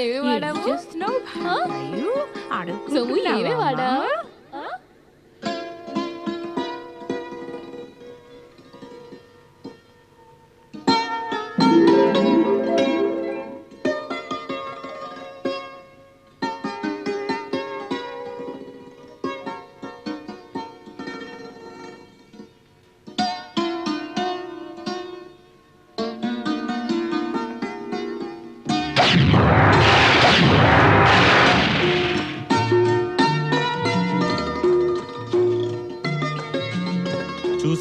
ఏమి వాడాము సొమ్ము ఏమి వాడా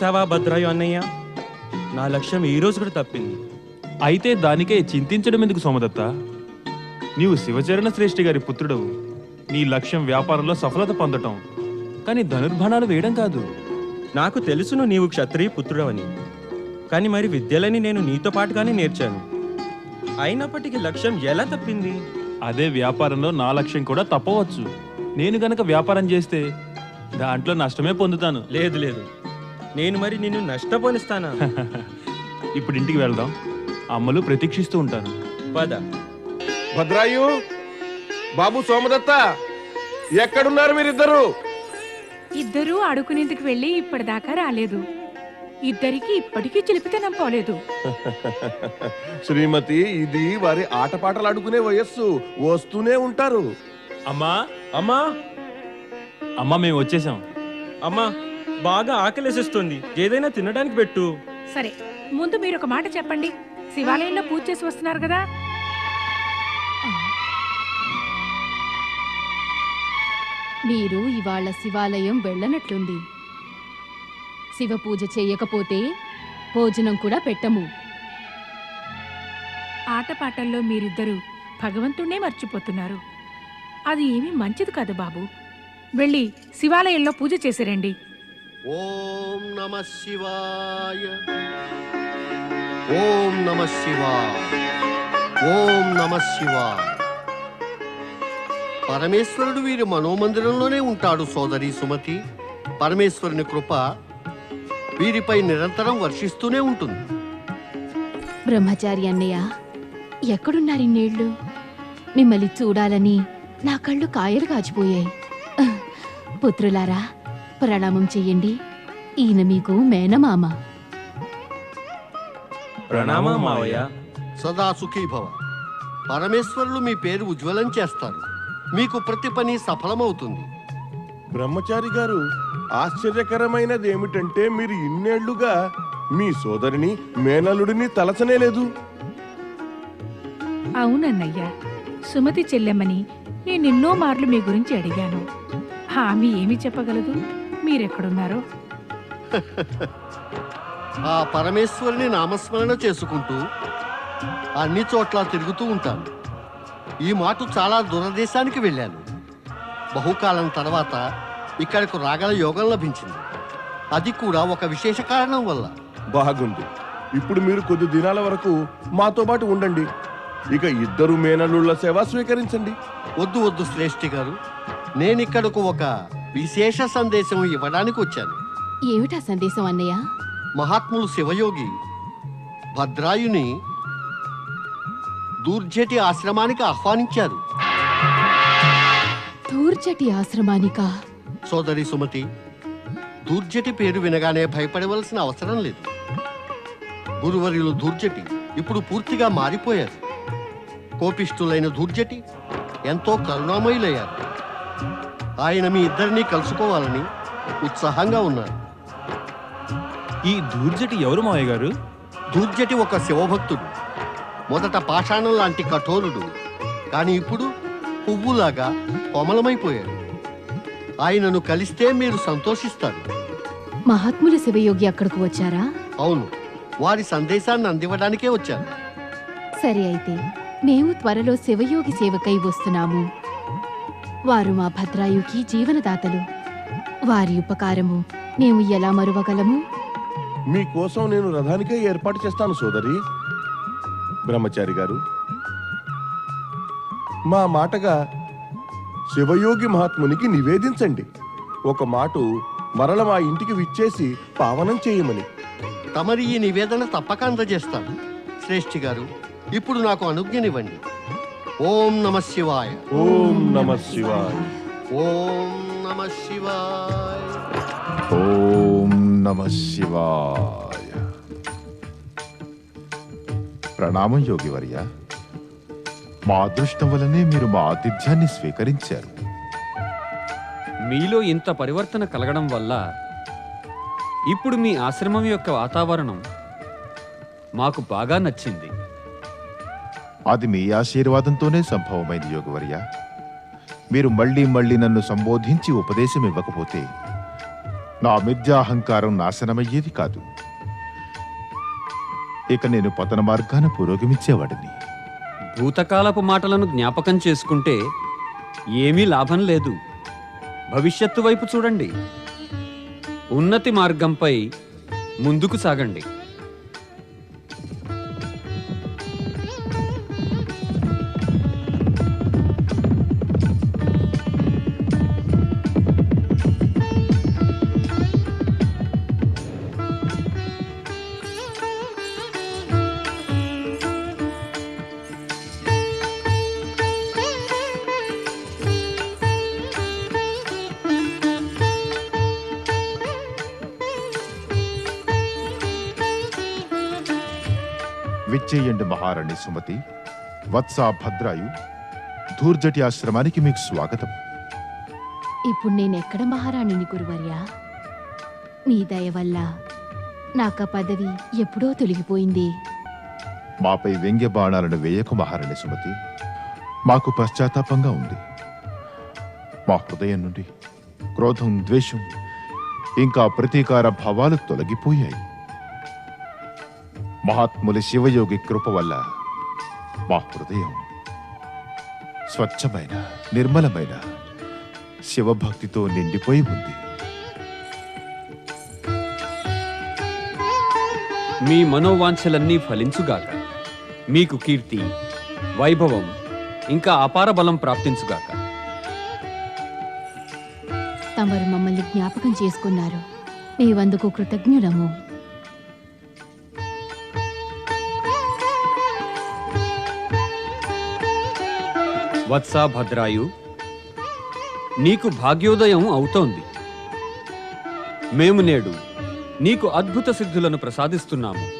చూసావా భద్రాయు అన్నయ్య? నా లక్ష్యం ఈ రోజు కూడా తప్పింది. అయితే దానికే చింతించడం ఎందుకు సోమదత్త? నీవు శివచరణ శ్రేష్ఠి గారి పుత్రుడవు. నీ లక్ష్యం వ్యాపారంలో సఫలత పొందటం. కానీ ధనుర్బాణాలు వేయడం కాదు. నాకు తెలుసును నీవు క్షత్రియ పుత్రుడవని. కానీ మరి విద్యలని నేను నీతో పాటుగానే నేర్చాను. అయినప్పటికీ లక్ష్యం ఎలా తప్పింది? అదే వ్యాపారంలో నా లక్ష్యం కూడా తప్పవచ్చు. నేను గనక వ్యాపారం చేస్తే దాంట్లో నష్టమే పొందుతాను. లేదు లేదు. నేను మరి నిన్ను నష్టపోనిస్తానా? ఇప్పుడు ఇంటికి వెళ్దాం. అమ్మలు ప్రతీక్షిస్తూ ఉంటాను పద. భద్రాయు బాబు సోమదత్త ఎక్కడున్నారు మీరిద్దరు? ఇద్దరూ అడుకునేందుకు వెళ్ళి ఇప్పటిదాకా రాలేదు. ఇద్దరికి ఇప్పటికీ చిలిపితనం పోలేదు. శ్రీమతి ఇది వారి ఆటపాటలు ఆడుకునే వయస్సు. వస్తూనే ఉంటారు. అమ్మా? అమ్మా? అమ్మా మేము వచ్చేసాం. అమ్మా బాగా ఆకలేసేస్తుంది. ఏదైనా తినడానికి పెట్టు. సరే ముందు మీరు ఒక మాట చెప్పండి. శివాలయంలో పూజ చేసి వస్తున్నారు కదా. మీరు ఇవాళ శివాలయం వెళ్ళనట్లుంది. శివ పూజ చేయకపోతే భోజనం కూడా పెట్టము. ఆటపాటల్లో మీరిద్దరూ భగవంతుణ్ణే మర్చిపోతున్నారు. అది ఏమీ మంచిది కాదు బాబు. వెళ్ళి శివాలయంలో పూజ చేసిరండి ఓం నమ శివాయ. ఓం నమ శివాయ. ఓం నమ శివాయ. పరమేశ్వరుడు వీరి మనోమందిరంలోనే ఉంటాడు సోదరి సుమతి. పరమేశ్వరుని కృప వీరిపై నిరంతరం వర్షిస్తూనే ఉంటుంది. బ్రహ్మచారి అన్నయ్య ఎక్కడున్నారు ఇన్నేళ్ళు? మిమ్మల్ని చూడాలని నా కళ్ళు కాయలు కాచిపోయాయి. పుత్రులారా ప్రణామం చెయ్యండి ఈయన మీకు మేనమామ. ప్రణామం మావయ్య. సదా సుఖీభవ పరమేశ్వరులు మీ పేరు ఉజ్వలం చేస్తారు. మీకు ప్రతి పని సఫలమవుతుంది. బ్రహ్మచారి గారు ఆశ్చర్యకరమైనది ఏమిటంటే మీరు ఇన్నేళ్ళుగా మీ సోదరిని మేనలుడిని తలచనే లేదు. అవునన్నయ్యా సుమతి చెల్లెమ్మని నేనెన్నో మార్లు మీ గురించి అడిగాను. ఆమె ఏమి చెప్పగలదు? మీరెక్కడున్నారో? ఆ పరమేశ్వరుని నామస్మరణ చేసుకుంటూ అన్ని చోట్ల తిరుగుతూ ఉంటాను. ఈ మాట చాలా దూరదేశానికి వెళ్ళాను. బహుకాలం తర్వాత ఇక్కడకు రాగల యోగం లభించింది. అది కూడా ఒక విశేష కారణం వల్ల. బాగుంది. ఇప్పుడు మీరు కొద్ది దినాల వరకు మాతో పాటు ఉండండి. ఇక ఇద్దరు మేనలుళ్ళ సేవ స్వీకరించండి. వద్దు వద్దు శ్రేష్ఠి గారు. నేను ఇక్కడకు ఒక విశేష సందేశం ఇవ్వడానికి వచ్చాను. ఏమిటా సందేశం అన్నయ్య? మహాత్ములు శివయోగి భద్రాయుని దూర్జటి ఆశ్రమానికి ఆహ్వానించారు. తూర్చటి ఆశ్రమానికా? సోదరి సుమతి దూర్జటి పేరు వినగానే భయపడవలసిన అవసరం లేదు. గురువర్యులు దూర్జటి ఇప్పుడు పూర్తిగా మారిపోయారు. కోపిష్ఠులైన దూర్జటి ఎంతో కరుణామయులయ్యారు. ఆయన మీ ఇద్దరినీ కలుసుకోవాలని ఉత్సాహంగా ఉన్నారు ఈ దూర్జటి ఎవరు మావయ్య గారు? దూర్జటి ఒక శివభక్తుడు. మొదట పాషాణం లాంటి కఠోరుడు. కానీ ఇప్పుడు పువ్వులాగా కోమలమైపోయాడు. ఆయనను కలిస్తే మీరు సంతోషిస్తారు. మహాత్ముల శివయోగి అక్కడికి వచ్చారా? అవును. వారి సందేశాన్ని అందివ్వడానికే వచ్చాను. సరే అయితే మేము త్వరలో శివయోగి సేవకై వస్తున్నాము. వారు మా భద్రాయుకి జీవనదాతలు. వారి ఉపకారము మేము ఎలా మరువగలము? మీకోసం నేను రథానికే ఏర్పాటు చేస్తాను సోదరి. బ్రహ్మచారి గారు మా మాటగా శివయోగి మహాత్మునికి నివేదించండి. ఒక మాటు మరల మా ఇంటికి విచ్చేసి పావనం చేయమని. తమరి ఈ నివేదన తప్పక అందజేస్తాను శ్రేష్ఠి గారు. ఇప్పుడు నాకు అనుజ్ఞనివ్వండి. ఓం నమ శివాయ. ఓం నమ శివాయ. ఓం నమ శివాయ. ఓం నమ శివాయ. ప్రణామం యోగివర్య. మా అదృష్టం వలనే మీరు మా ఆతిథ్యాన్ని స్వీకరించారు. మీలో ఇంత పరివర్తన కలగడం వల్ల ఇప్పుడు మీ ఆశ్రమం యొక్క వాతావరణం మాకు బాగా నచ్చింది. అది మీ ఆశీర్వాదంతోనే సంభవమైంది యోగవర్య. మీరు మళ్ళీ మళ్ళీ నన్ను సంబోధించి ఉపదేశం ఇవ్వకపోతే నా మిథ్యాహంకారం నాశనమయ్యేది కాదు. ఇక నేను పతన మార్గాన పురోగమించేవాడిని. భూతకాలపు మాటలను జ్ఞాపకం చేసుకుంటే ఏమీ లాభం లేదు. భవిష్యత్తు వైపు చూడండి. ఉన్నతి మార్గంపై ముందుకు సాగండి. విచ్చేయండి మహారాణి సుమతి. వత్స భద్రాయు ధూర్జటి ఆశ్రమానికి మీకు స్వాగతం. ఇప్పుడు నేనెక్కడ మహారాణిని గురువర్యా? మీ దయ వల్ల నాక పదవి ఎప్పుడో తొలగిపోయింది. మాపై వ్యంగ్య బాణాలను వేయకు మహారాణి సుమతి. మాకు పశ్చాత్తాపంగా ఉంది. మా హృదయం నుండి క్రోధం ద్వేషం ఇంకా ప్రతీకార భావాలు తొలగిపోయాయి. మహాత్ముల శివయోగి కృప వల్ల మా హృదయం స్వచ్ఛమైన నిర్మలమైన శివభక్తితో నిండిపోయి ఉంది మీ మనోవాంఛలన్నీ ఫలించుగాక మీకు కీర్తి వైభవం ఇంకా అపార బలం ప్రాప్తించుగాక తమరు మమ్మల్ని జ్ఞాపకం చేసుకున్నారు మేవందుకు కృతజ్ఞులము వత్స భద్రాయు నీకు భాగ్యోదయం అవుతోంది. మేము నేడు నీకు అద్భుత సిద్ధులను ప్రసాదిస్తున్నాము.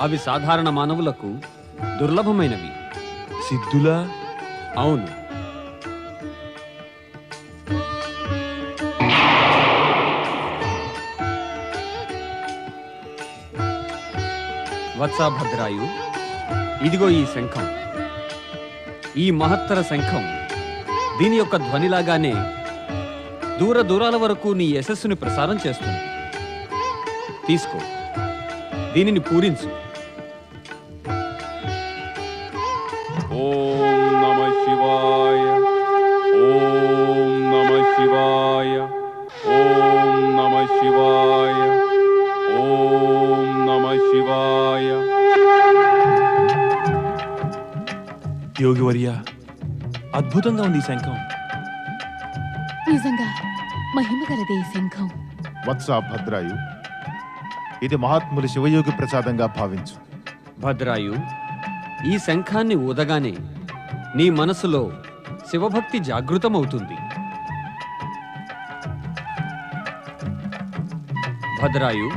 అవి సాధారణ మానవులకు దుర్లభమైనవి. సిద్ధులా? అవును. వత్స భద్రాయు ఇదిగో ఈ శంఖం. ఈ మహత్తర శంఖం దీని యొక్క ధ్వనిలాగానే దూర దూరాల వరకు నీ యశస్సుని ప్రసారం చేస్తుంది. తీసుకో. దీనిని పూరించు. అద్భుతంగా ఉంది ఈ శంఖం. నిజంగా మహిమగలదే ఈ శంఖం. వత్స భద్రాయు ఇది మహాత్ముల శివయోగి ప్రసాదంగా భావించు. భద్రాయు ఈ శంఖాన్ని ఊదగానే నీ మనసులో శివభక్తి జాగృతమవుతుంది. భద్రాయు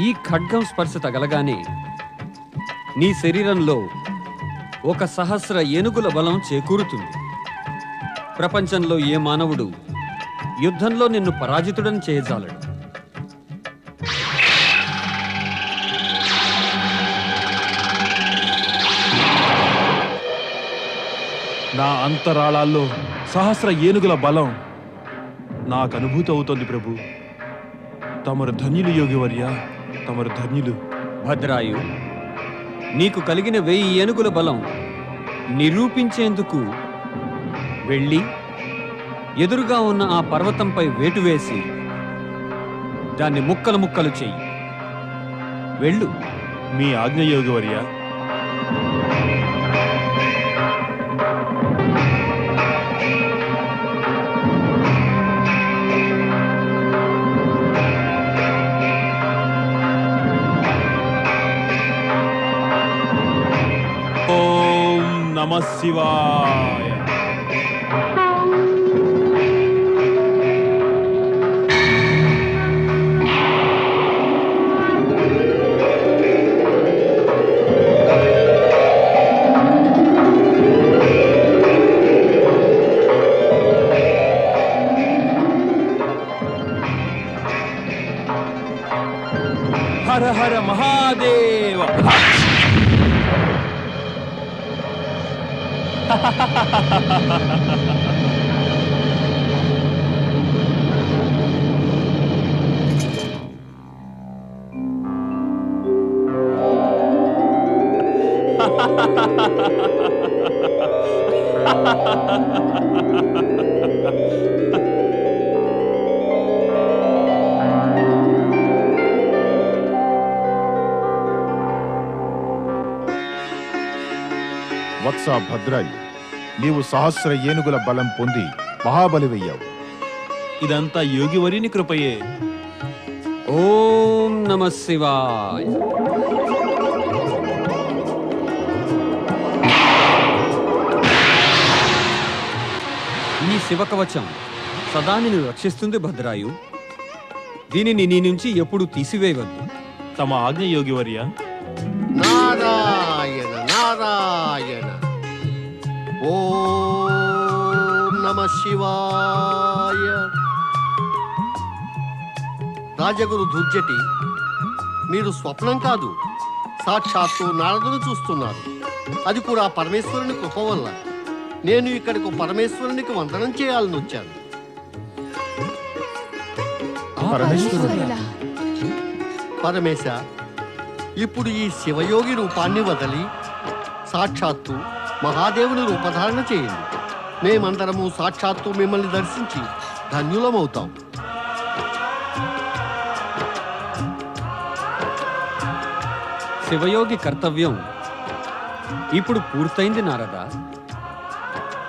ఈ ఖడ్గం స్పర్శ తగలగానే నీ శరీరంలో ఒక సహస్ర ఏనుగుల బలం చేకూరుతుంది. ప్రపంచంలో ఏ మానవుడు యుద్ధంలో నిన్ను పరాజితుడని చేయజాలడు? నా అంతరాళాల్లో సహస్ర ఏనుగుల బలం నాకు అనుభూతి అవుతోంది ప్రభు. తమరు ధన్యులు యోగివర్య తమరు ధన్యులు. భద్రాయు నీకు కలిగిన వెయ్యి ఏనుగుల బలం నిరూపించేందుకు వెళ్ళి ఎదురుగా ఉన్న ఆ పర్వతంపై వేటు వేసి దాన్ని ముక్కలు ముక్కలు చెయ్యి వెళ్ళు. మీ ఆజ్ఞ యోగివర్య ఓం వత్స భద్రాయి నీవు సహస్ర ఏనుగుల బలం పొంది మహాబలివయ్యావు. ఇదంతా యోగివరిని కృపయే. ఓం నమ శివాయ. ఈ శివకవచం సదా నిన్ను రక్షిస్తుంది భద్రాయు. దీనిని నీ నుంచి ఎప్పుడు తీసివేయవద్దు. తమ ఆజ్ఞ యోగివర్య. శివాయ. రాజగురు దుర్జటి మీరు స్వప్నం కాదు సాక్షాత్తు నారదును చూస్తున్నారు. అది కూడా పరమేశ్వరుని కృప వల్ల. నేను ఇక్కడికి పరమేశ్వరునికి వందనం చేయాలని వచ్చాను. పరమేశ ఇప్పుడు ఈ శివయోగి రూపాన్ని వదిలి సాక్షాత్తు మహాదేవుని రూపధారణ చేయండి. మేమందరము సాక్షాత్తు మిమ్మల్ని దర్శించి ధన్యులమవుతాం. శివయోగి కర్తవ్యం. ఇప్పుడు పూర్తయింది నారద.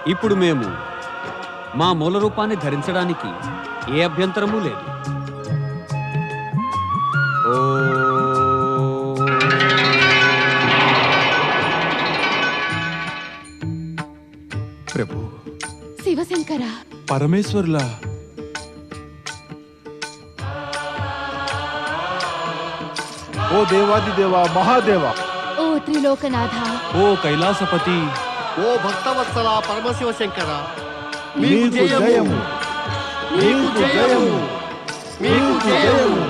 ఇప్పుడు మేము మా మూల రూపాన్ని ధరించడానికి ఏ అభ్యంతరమూ లేదు. శివశంకర పరమేశ్వరులా? ఓ దేవాది దేవా మహాదేవ! ఓ త్రిలోకనాథ! ఓ కైలాసపతి! ఓ భక్తవత్సల పరమశివ శంకర మీకు జయము! మీకు జయము! మీకు జయము!